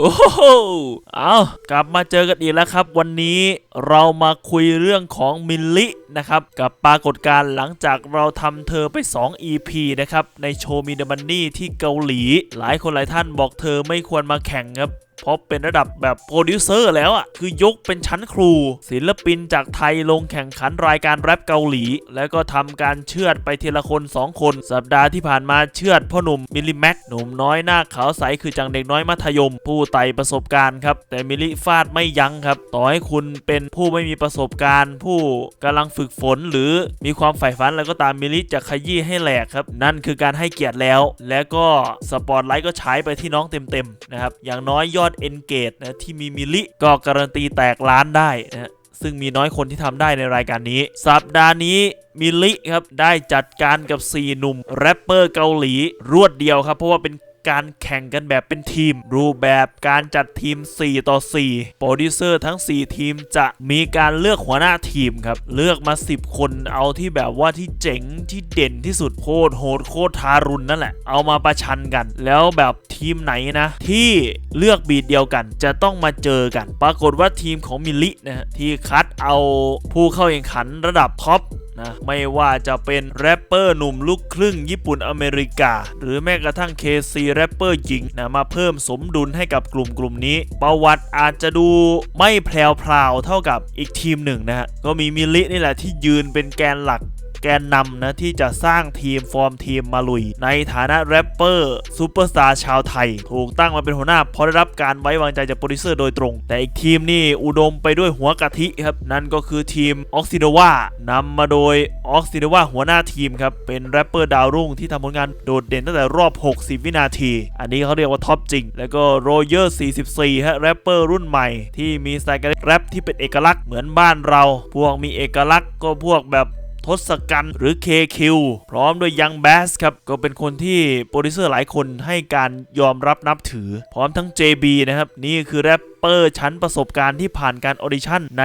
โอ้โหเอากลับมาเจอกันอีกแล้วครับ วันนี้เรามาคุยเรื่องของมิลลินะครับ กับปรากฏการณ์หลังจากเราทำเธอไป 2 EP นะครับ ในโชว์มีเดมันนี่ที่เกาหลี หลายคนหลายท่านบอกเธอไม่ควรมาแข่งครับ เพราะเป็นระดับแบบโปรดิวเซอร์แล้วอะ คือยกเป็นชั้นครู ศิลปินจากไทยลงแข่งขันรายการแรปเกาหลี แล้วก็ทำการเชือดไปทีละคน 2 คน สัปดาห์ที่ผ่านมาเชือดพ่อหนุ่มมิลลิแม็กหนุ่มน้อยหน้าขาวใสคือจังเด็กน้อยมัธยม ผู้ไต่ประสบการณ์ครับ แต่มิลลิฟาดไม่ยั้งครับ ต่อให้คุณเป็นผู้ไม่มีประสบการณ์ ผู้กำลังฝึกฝนหรือมีความใฝ่ฝันแล้วก็ตามมิลลิจะขยี้ให้แหลกครับ นั่นคือการให้เกียรติแล้ว และก็สปอตไลท์ก็ฉายไปที่น้องเต็มๆนะครับอย่างน้อยยอดดเอนเกตนะที่มีมิลลิก็การันตีแตกล้านได้นะฮะซึ่งมีน้อยคนที่ทำได้ในรายการนี้ สัปดาห์นี้มิลลิครับ ได้จัดการกับ 4 หนุ่ม แรปเปอร์เกาหลี รวดเดียวครับ เพราะว่าเป็น การแข่งกันแบบเป็นทีม รูปแบบการจัดทีม 4 ต่อ 4 โปรดิวเซอร์ทั้ง 4 ทีมจะมีการเลือกหัวหน้าทีมครับ เลือกมา 10 คนเอาที่แบบว่าที่เจ๋งที่เด่นที่สุดโคตรโหดโคตรทารุณนั่นแหละ เอามาประชันกัน แล้วแบบทีมไหนนะ ที่เลือกบีดเดียวกันจะต้องมาเจอกัน ปรากฏว่าทีมของมิลินะฮะที่คัดเอาผู้เข้าแข่งขันระดับท็อป นะไม่ว่าจะเป็นแรปเปอร์หนุ่มลูกครึ่งญี่ปุ่นอเมริกา หรือแม้กระทั่ง KC แรปเปอร์หญิงนะมาเพิ่มสมดุลให้กับกลุ่มกลุ่มนี้ ประวัติอาจจะดูไม่แพรวพราวเท่ากับอีกทีมหนึ่งนะฮะก็มีมิลลินี่แหละที่ยืนเป็นแกนหลัก แกนนำนะที่จะสร้างทีมฟอร์มทีมมาลุย ในฐานะแรปเปอร์ซูเปอร์สตาร์ชาวไทย ถูกตั้งมาเป็นหัวหน้าเพราะได้รับการไว้วางใจจากโปรดิวเซอร์โดยตรง แต่อีกทีมนี่อุดมไปด้วยหัวกะทิครับ นั่นก็คือทีมออกซิโนวานำมาโดยออกซิโนวาหัวหน้าทีมครับ เป็นแรปเปอร์ดาวรุ่งที่ทำผลงานโดดเด่นตั้งแต่รอบ 60 วินาที อันนี้เขาเรียกว่าท็อปจริง แล้วก็โรเยอร์ 44 ฮะแรปเปอร์รุ่นใหม่ ที่มีสไตล์การแรปที่เป็นเอกลักษณ์เหมือนบ้านเรา พวกมีเอกลักษณ์ก็พวกแบบ ทศกัณฐ์หรือ KQ พร้อมด้วยยังแบสครับ ก็เป็นคนที่โปรดิวเซอร์หลายคนให้การยอมรับนับถือ พร้อมทั้ง JB นะครับ นี่คือแรปเปอร์ชั้นประสบการณ์ที่ผ่านการออดิชั่นใน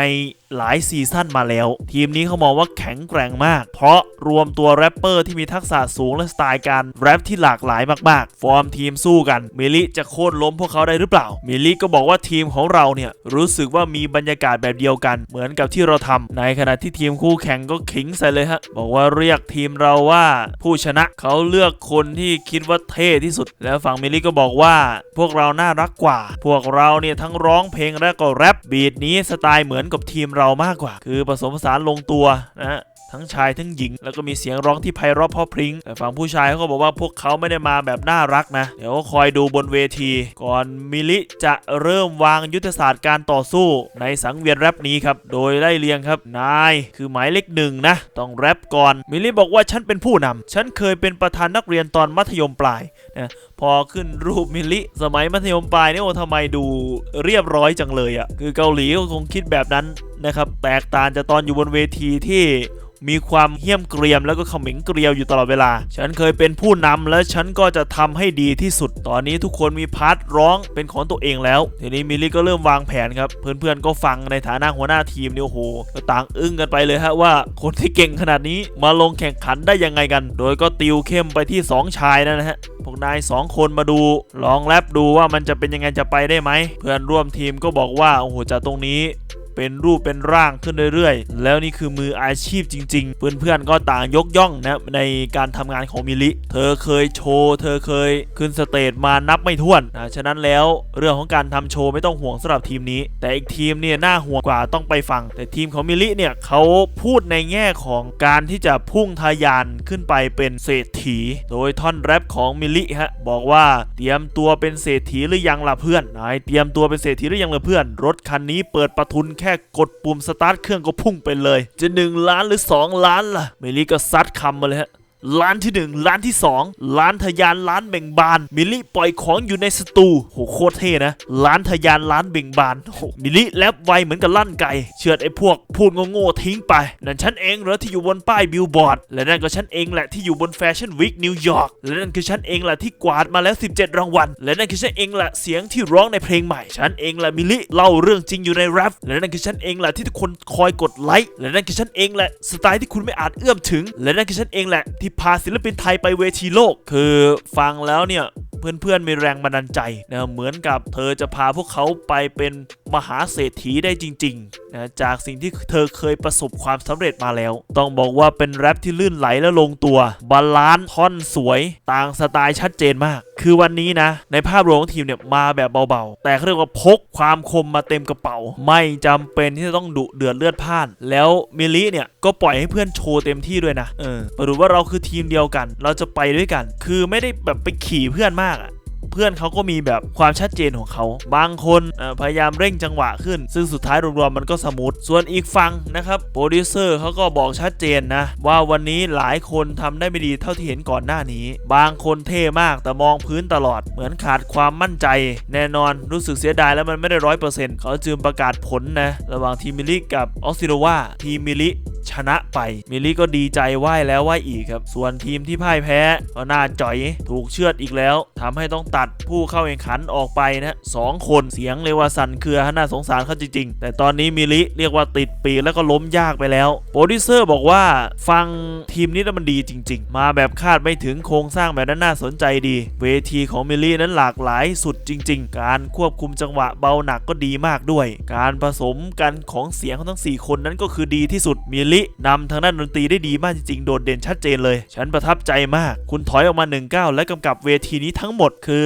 หลายซีซั่นมาแล้ว ทีมนี้เขามองว่าแข็งแกร่งมาก เพราะรวมตัวแรปเปอร์ที่มีทักษะสูงและสไตล์การแรปที่หลากหลายมากๆ ฟอร์มทีมสู้กัน มิลิจะโค่นล้มพวกเขาได้หรือเปล่า มิลิก็บอกว่าทีมของเราเนี่ย รู้สึกว่ามีบรรยากาศแบบเดียวกัน เหมือนกับที่เราทำในขณะที่ทีมคู่แข่งก็ขิงใส่เลยฮะ บอกว่าเรียกทีมเราว่าผู้ชนะเขาเลือกคนที่คิดว่าเท่ที่สุด แล้วฝั่งมิลลิก็บอกว่า พวกเราน่ารักกว่า พวกเราเนี่ยทั้งร้องเพลงและก็แรปบีดนี้สไตล์เหมือนกับทีมเรามากกว่า คือผสมผสานลงตัวนะฮะ ทั้งชายทั้งหญิง แล้วก็มีเสียงร้องที่ไพเราะเพราะพริ้งแต่ฝั่งผู้ชายเขาก็บอกว่าพวกเขาไม่ได้มาแบบน่ารักนะ เดี๋ยวคอยดูบนเวที ก่อนมิลิจะเริ่มวางยุทธศาสตร์การต่อสู้ในสังเวียนแรปนี้ครับ โดยไล่เรียงครับ นายคือหมายเลขหนึ่งนะ ต้องแรปก่อน มิลิบอกว่าฉันเป็นผู้นำฉันเคยเป็นประธานนักเรียนตอนมัธยมปลายนะพอขึ้นรูปมิลิ สมัยมัธยมปลายเนี่ยโอ้ทำไมดูเรียบร้อยจังเลยอะ่ะคือเกาหลีก็คงคิดแบบนั้นนะครับแตกต่างจากตอนอยู่บนเวทีที่ มีความเหี้ยมเกรียมแล้วก็เขม็งเกรียวอยู่ตลอดเวลา ฉันเคยเป็นผู้นำและฉันก็จะทำให้ดีที่สุด ตอนนี้ทุกคนมีพาร์ทร้องเป็นของตัวเองแล้ว ทีนี้มิลลี่ก็เริ่มวางแผนครับ เพื่อนๆก็ฟังในฐานะหัวหน้าทีมเนี่ยโอ้โหก็ต่างอึ้งกันไปเลยฮะว่าคนที่เก่งขนาดนี้มาลงแข่งขันได้ยังไงกัน โดยก็ติวเข้มไปที่ 2 ชายนั่นนะฮะพวกนาย 2 คนมาดู ลองแรปดูว่ามันจะเป็นยังไงจะไปได้ไหม เพื่อนร่วมทีมก็บอกว่า โอ้โหจากตรงนี้ เป็นรูปเป็นร่างขึ้นเรื่อยๆ แล้วนี่คือมืออาชีพจริง ๆ เพื่อนๆก็ต่างยกย่องนะในการทำงานของมิลิ เธอเคยโชว์ เธอเคยขึ้นสเตจมานับไม่ถ้วนนะฉะนั้นแล้วเรื่องของการทำโชว์ไม่ต้องห่วงสำหรับทีมนี้ แต่อีกทีมเนี่ยน่าห่วงกว่าต้องไปฟัง แต่ทีมของมิลิเนี่ยเขาพูดในแง่ของการที่จะพุ่งทะยานขึ้นไปเป็นเศรษฐี โดยท่อนแรปของมิลิฮะบอกว่าเตรียมตัวเป็นเศรษฐีหรือยังล่ะเพื่อนนายเตรียมตัวเป็นเศรษฐีหรือยังล่ะเพื่อน รถคันนี้เปิดประทุนแแค่กดปุ่มสตาร์ทเครื่องก็พุ่งไปเลย จะ 1 ล้านหรือ 2 ล้านล่ะ เมลลี่ก็ซัดคำมาเลยฮะ ล้านที่ 1 ล้านที่ 2 ล้านทะยานล้านเบ่งบาน มิลลี่ปล่อยของอยู่ในสตูโหโคตรเท่นะ ล้านทะยานล้านเบ่งบานโหมิลลี่แลบไวเหมือนกับลั่นไก่เชือดไอ้พวกพูดโง่ๆทิ้งไป นั่นฉันเองเหรอที่อยู่บนป้ายบิลบอร์ด และนั่นก็ฉันเองแหละที่อยู่บนแฟชั่นวีคนิวยอร์ก และนั่นคือฉันเองแหละที่กวาดมาแล้ว 17 รางวัล และนั่นคือฉันเองแหละเสียงที่ร้องในเพลงใหม่ ฉันเองแหละมิลลี่เล่าเรื่องจริงอยู่ในแรป และนั่นคือฉันเองแหละที่ทุกคนคอยกดไลค์ และนั่นคือฉันเองแหละสไตล์ที่คุณไม่อาจเอื้อมถึง และนั่นคือฉันเองแหละที่พาศิลปินไทยไปเวทีโลก คือฟังแล้วเนี่ย เพื่อนๆมีแรงบันดาลใจนะเหมือนกับเธอจะพาพวกเขาไปเป็นมหาเศรษฐีได้จริงๆนะจากสิ่งที่เธอเคยประสบความสำเร็จมาแล้ว ต้องบอกว่าเป็นแรปที่ลื่นไหลและลงตัว บาลานซ์ท่อนสวย ต่างสไตล์ชัดเจนมาก คือวันนี้นะ ในภาพรวมของทีมเนี่ยมาแบบเบาๆ แต่เขาเรียกว่าพกความคมมาเต็มกระเป๋า ไม่จำเป็นที่จะต้องดุเดือดเลือดพ่าน แล้วมิลลิเนี่ยก็ปล่อยให้เพื่อนโชว์เต็มที่ด้วยนะ เออประดูว่าเราคือทีมเดียวกัน เราจะไปด้วยกัน คือไม่ได้แบบไปขี่เพื่อนมาก เพื่อนเขาก็มีแบบความชัดเจนของเขา บางคนพยายามเร่งจังหวะขึ้น ซึ่งสุดท้ายรวมๆมันก็สมูทส่วนอีกฝั่งนะครับโปรดิวเซอร์เขาก็บอกชัดเจนนะว่าวันนี้หลายคนทำได้ไม่ดีเท่าที่เห็นก่อนหน้านี้ บางคนเท่มากแต่มองพื้นตลอด เหมือนขาดความมั่นใจ แน่นอนรู้สึกเสียดายแล้วมันไม่ได้ร้อยเปอร์เซ็นต์เขาจึงประกาศผลนะระหว่างทีมิลิกับออกซิโนวาทีมิลิ ชนะไป มิลลี่ก็ดีใจไหว้แล้วไหว้อีกครับ ส่วนทีมที่พ่ายแพ้ก็น่าจ่อยถูกเชือดอีกแล้วทำให้ต้องตัดผู้เข้าแข่งขันออกไปนะสองคนเสียงเรียว่าสั่นเครือน่าสงสารเขาจริงๆ แต่ตอนนี้มิลลิเรียกว่าติดปีกแล้วก็ล้มยากไปแล้ว โปรดิวเซอร์บอกว่าฟังทีมนี้แล้วมันดีจริง ๆ มาแบบคาดไม่ถึงโครงสร้างแบบนั้นน่าสนใจดี เวทีของมิลลี่นั้นหลากหลายสุดจริง ๆ การควบคุมจังหวะเบาหนักก็ดีมากด้วย การผสมกันของเสียงของทั้ง 4 คนนั้นก็คือดีที่สุดมิลลินำทางด้านดนตรีได้ดีมากจริงๆ โดดเด่นชัดเจนเลย ฉันประทับใจมาก คุณถอยออกมา 19 และกำกับเวทีนี้ทั้งหมดคือ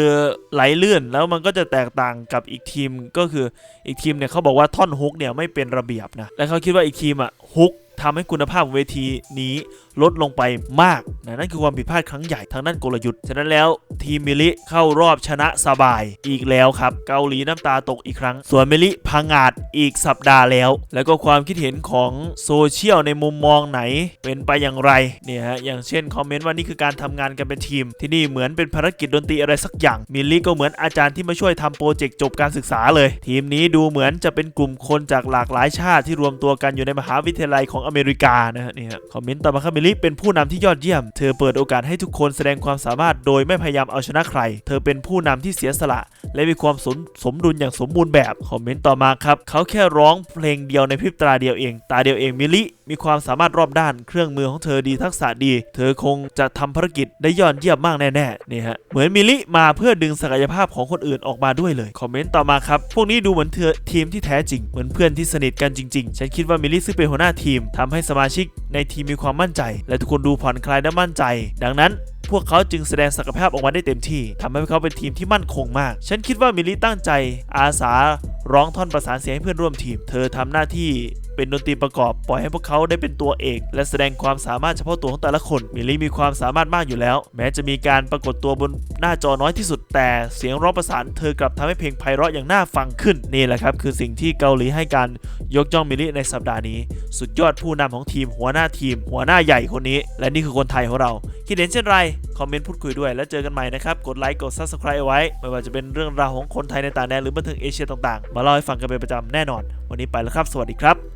ไหลเลื่อนแล้วมันก็จะแตกต่างกับอีกทีมก็คืออีกทีมเนี่ยเขาบอกว่าท่อนฮุกเนี่ยไม่เป็นระเบียบนะและเขาคิดว่าอีกทีมอะฮุกทำให้คุณภาพเวทีนี้ ลดลงไปมากนะนั่นคือความผิดพลาดครั้งใหญ่ทางด้านกลยุทธ์ ฉะนั้นแล้วทีมมิลิเข้ารอบชนะสบายอีกแล้วครับ เกาหลีน้ำตาตกอีกครั้ง ส่วนมิลิพังอาจอีกสัปดาห์แล้ว แล้วก็ความคิดเห็นของโซเชียลในมุมมองไหนเป็นไปอย่างไรเนี่ยฮะอย่างเช่นคอมเมนต์ว่านี่คือการทำงานกันเป็นทีม ที่นี่เหมือนเป็นภารกิจดนตรีอะไรสักอย่างมิลลี่ก็เหมือนอาจารย์ที่มาช่วยทำโปรเจกต์จบการศึกษาเลย ทีมนี้ดูเหมือนจะเป็นกลุ่มคนจากหลากหลายชาติที่รวมตัวกันอยู่ในมหาวิทยาลัยของอเมริกานะฮะนี่ฮะคอมเมนต์ต่อมาครับมิลลิเป็นผู้นำที่ยอดเยี่ยม เธอเปิดโอกาสให้ทุกคนแสดงความสามารถโดยไม่พยายามเอาชนะใคร เธอเป็นผู้นำที่เสียสละ และมีความสมสมดุลอย่างสมบูรณ์แบบ คอมเมนต์ต่อมาครับ เขาแค่ร้องเพลงเดียวในพริบตาเดียวเอง ตาเดียวเองมิลลิ มีความสามารถรอบด้านเครื่องมือของเธอดีทักษะดี เธอคงจะทำภารกิจได้ยอดเยี่ยมมากแน่ๆนี่ฮะเหมือนมิลลิมาเพื่อดึงศักยภาพของคนอื่นออกมาด้วยเลยคอมเมนต์ต่อมาครับพวกนี้ดูเหมือนเธอทีมที่แท้จริงเหมือนเพื่อนที่สนิทกันจริงๆ ฉันคิดว่ามิลลิซึ่งเป็นหัวหน้าทีมทำให้สมาชิกในทีมมีความมั่นใจ และทุกคนดูผ่อนคลายและมั่นใจ ดังนั้นพวกเขาจึงแสดงศักยภาพออกมาได้เต็มที่ทำให้พวกเขาเป็นทีมที่มั่นคงมาก ฉันคิดว่ามิลลิตั้งใจอาสาร้องท่อนประสานเสียงให้เพื่อนร่วมทีม เธอทำหน้าที่ เป็นดนตรีประกอบปล่อยให้พวกเขาได้เป็นตัวเอกและแสดงความสามารถเฉพาะตัวของแต่ละคนมิลลิมีความสามารถมากอยู่แล้ว แม้จะมีการปรากฏตัวบนหน้าจอน้อยที่สุด แต่เสียงร้องประสานเธอกลับทำให้เพลงไพเราะอย่างน่าฟังขึ้นนี่แหละครับคือสิ่งที่เกาหลีให้การยกย่องมิลลิในสัปดาห์นี้ สุดยอดผู้นำของทีมหัวหน้าทีม หัวหน้าใหญ่คนนี้ และนี่คือคนไทยของเรา คิดเห็นเช่นไรคอมเมนต์พูดคุยด้วยแล้วเจอกันใหม่นะครับกดไลค์กด Subscribe ไว้ ไม่ว่าจะเป็นเรื่องราวของคนไทยในต่างแดนหรือบันเทิงเอเชียต่างๆ มาเล่าให้ฟังกันเป็นประจำแน่นอน วันนี้ไปแล้วครับ สวัสดีครับ